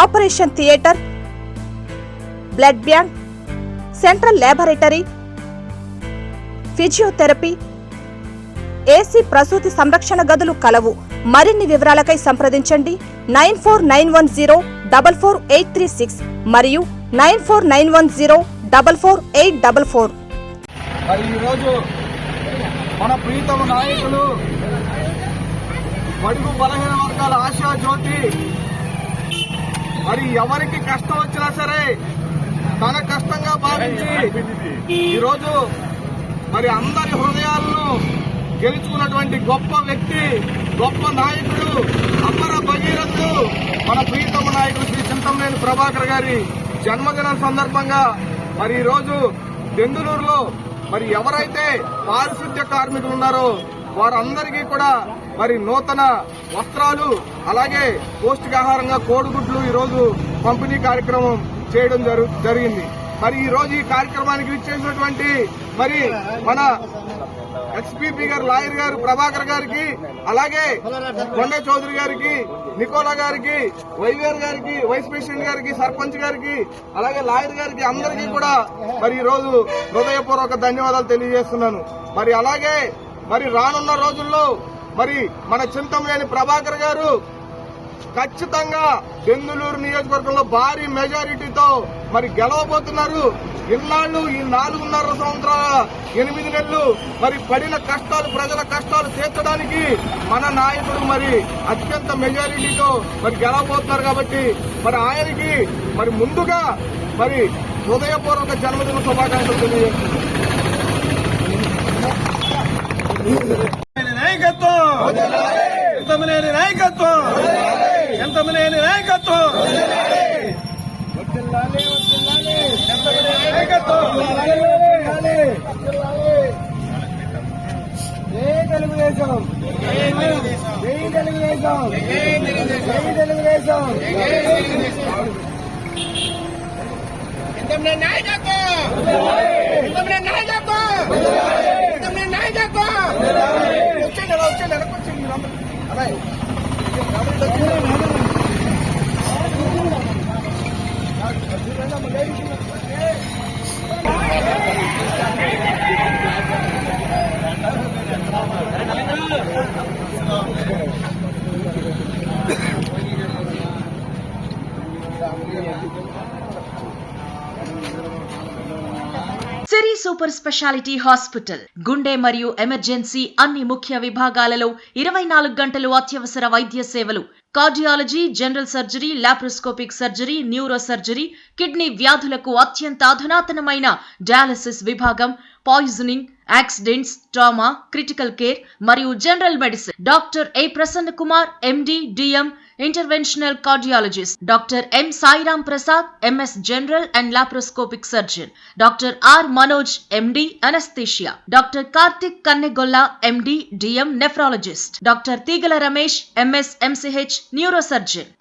operation theatre blood bank central laboratory physiotherapy AC ప్రసూతి సంరక్షణ గదులు కలవు. మరిన్ని వివరాలకై సంప్రదించండి. Nine four nine one zero double four eight three six మరియు nine four nine one zero double four eight double four. మరి ఈరోజు మన ప్రీతమ నాయకులు బడుగు బలహీన వర్గాల ఆశా జ్యోతి మరి ఎవరికి కష్టం వచ్చినా సరే తన కష్టంగా భావించి ఈరోజు మరి అందరి హృదయాలను గెలుచుకున్నటువంటి గొప్ప వ్యక్తి గొప్ప నాయకుడు అమర భగీరథుడు మన ప్రియతమ నాయకుడు శ్రీ చింతమనేని ప్రభాకర్ గారి జన్మదినం సందర్భంగా మరి ఈరోజు దెందులూరులో మరి ఎవరైతే పారిశుద్ధ్య కార్మికులు ఉన్నారో వారందరికీ కూడా మరి నూతన వస్త్రాలు అలాగే పౌష్టికాహారంగా కోడిగుడ్లు ఈరోజు పంపిణీ కార్యక్రమం చేయడం జరు- జరిగింది. మరి ఈ రోజు ఈ కార్యక్రమానికి ఇచ్చేసినటువంటి మరి మన ఎక్స్పీపీ గారు లాయర్ గారు ప్రభాకర్ గారికి అలాగే కొండ చౌదరి గారికి నికోలా గారికి వైవిఆర్ గారికి వైస్ ప్రెసిడెంట్ గారికి సర్పంచ్ గారికి అలాగే లాయర్ గారికి అందరికీ కూడా మరి ఈ రోజు హృదయపూర్వక ధన్యవాదాలు తెలియజేస్తున్నాను. మరి అలాగే మరి రానున్న రోజుల్లో మరి మన చింతమనేని ప్రభాకర్ గారు ఖచ్చితంగా బెందులూరు నియోజకవర్గంలో భారీ మెజారిటీతో మరి గెలవబోతున్నారు. ఇన్నాళ్ళు ఈ నాలుగున్నర సంవత్సరాల ఎనిమిది నెలలు మరి పడిన కష్టాలు ప్రజల కష్టాలు తీర్చడానికి మన నాయకుడు మరి అత్యంత మెజారిటీతో మరి గెలవబోతున్నారు కాబట్టి మరి ఆయనకి మరి ముందుగా మరి హృదయపూర్వక జన్మదిన శుభాకాంక్షలు తెలియజేస్తున్నారు నాయకత్వం ఎంతమనేని నాయకత్వం ఎంతమనేని నాయకత్వం నాయకత్వం జై తెలుగుదేశం జై తెలుగుదేశం జై తెలుగుదేశం ఎంతమంది నాయకత్వం ఎంతమంది నాయకత్వం మీరందరూ. అలాగే సిరి సూపర్ స్పెషాలిటీ హాస్పిటల్ గుండె మరియు ఎమర్జెన్సీ అన్ని ముఖ్య విభాగాలలో ఇరవై నాలుగు గంటలు అత్యవసర వైద్య సేవలు. Cardiology general surgery laparoscopic surgery neuro surgery kidney వ్యాధులకు అత్యంత అధునాతనమైన డయాలసిస్ విభాగం poisoning accidents trauma critical care మరియు general medicine doctor A Prasanna Kumar MD DM interventional cardiologist doctor M Sairam Prasad MS general and laparoscopic surgeon doctor R Manoj MD anaesthesia doctor Karthik Kannegolla MD DM nephrologist doctor Teegala Ramesh MS MCh neurosurgeon